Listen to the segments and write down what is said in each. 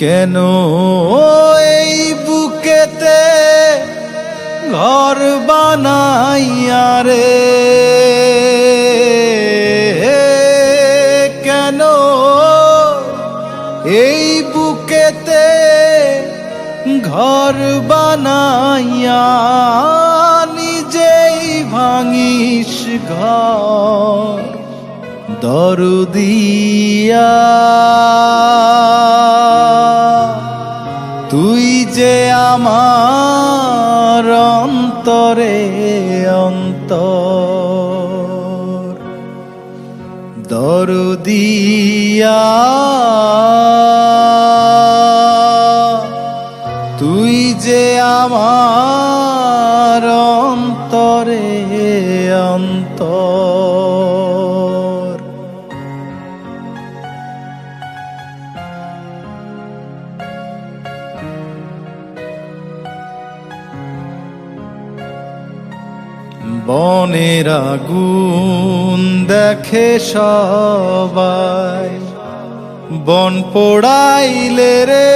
কেন এই বুকেতে ঘর বানাইয়া রে? কেন এই বুকেতে ঘর বানাইয়া নিজেই ভাঙিস ঘর? দরদিয়া যে আমার অন্তরে অন্তর। দরদিয়া তুই যে আমার অন্তরে অন্তর। বনের আগুন দেখে সবাই। বন পোড়াইলে রে।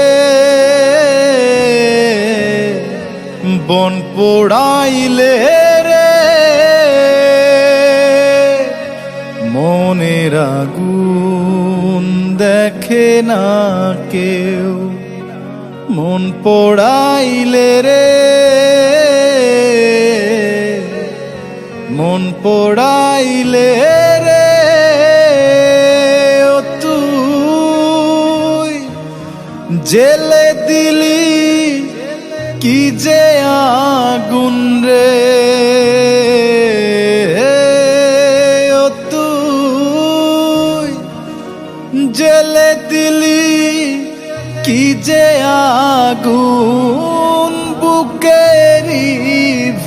বন পোড়াইলে রে। মনের আগুন দেখে না কেউ। মন পোড়াইলে রে। মন পোড়াইলে রে তুই। জেলে দিলি কি যে আগুন রে তুই। জেলে দিলি কি যে আগুন বুকেরি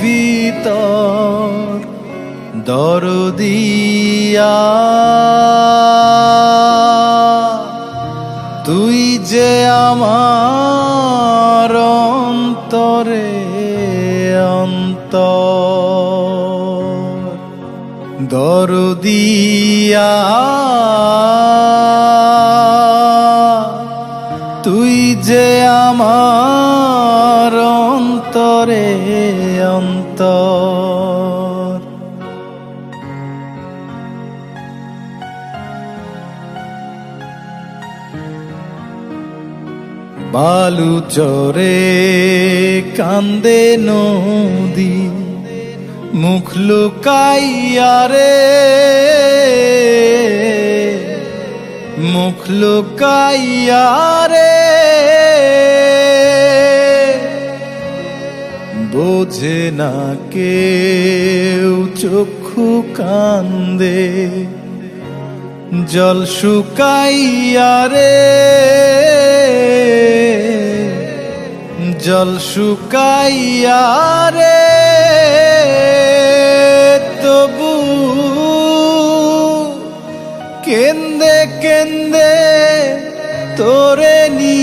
ভিতর। দরদিয়া তুই যে আমার অন্তরে অন্তর। দরদিয়া তুই যে আমার অন্তরে বালু চরে কান্দে নদী, মুখ লুকাইয়া রে। মুখ লুকাইয়া রে। বোঝে না কেউ চক্ষু কান্দে, জল জল শুকাইয়া রে তবু কেন্দে কেন্দে তোরে নি